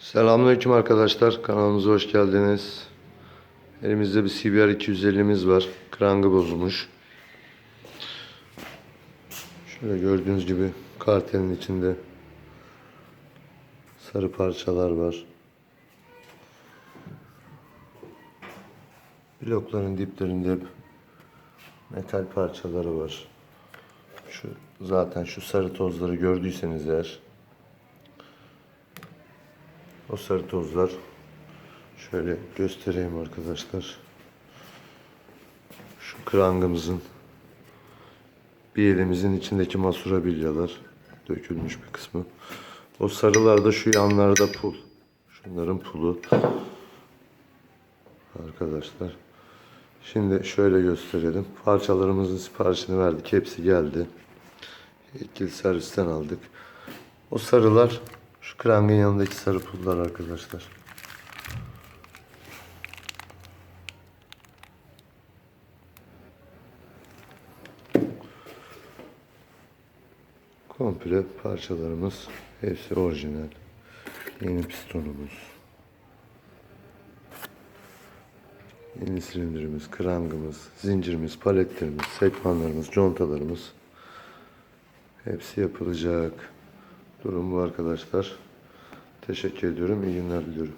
Selamünaleyküm arkadaşlar. Kanalımıza hoş geldiniz. Elimizde bir CBR 250'miz var. Krangı bozulmuş. Şöyle gördüğünüz gibi kartelin içinde sarı parçalar var. Blokların diplerinde metal parçaları var. Şu zaten şu sarı tozları gördüyseniz eğer o sarı tozlar şöyle göstereyim arkadaşlar. Şu krangımızın bir elimizin içindeki masura bilyalar dökülmüş bir kısmı. O sarılar da şu yanlarda pul. Şunların pulu. Arkadaşlar. Şimdi şöyle gösterelim. Parçalarımızın siparişini verdik. Hepsi geldi. İkili servisten aldık. O sarılar şu krangın yanındaki sarı pullar arkadaşlar. Komple parçalarımız hepsi orijinal. Yeni pistonumuz. Yeni silindirimiz, krangımız, zincirimiz, paletlerimiz, sekmanlarımız, contalarımız hepsi yapılacak. Durum bu arkadaşlar. Teşekkür ediyorum. İyi günler diliyorum.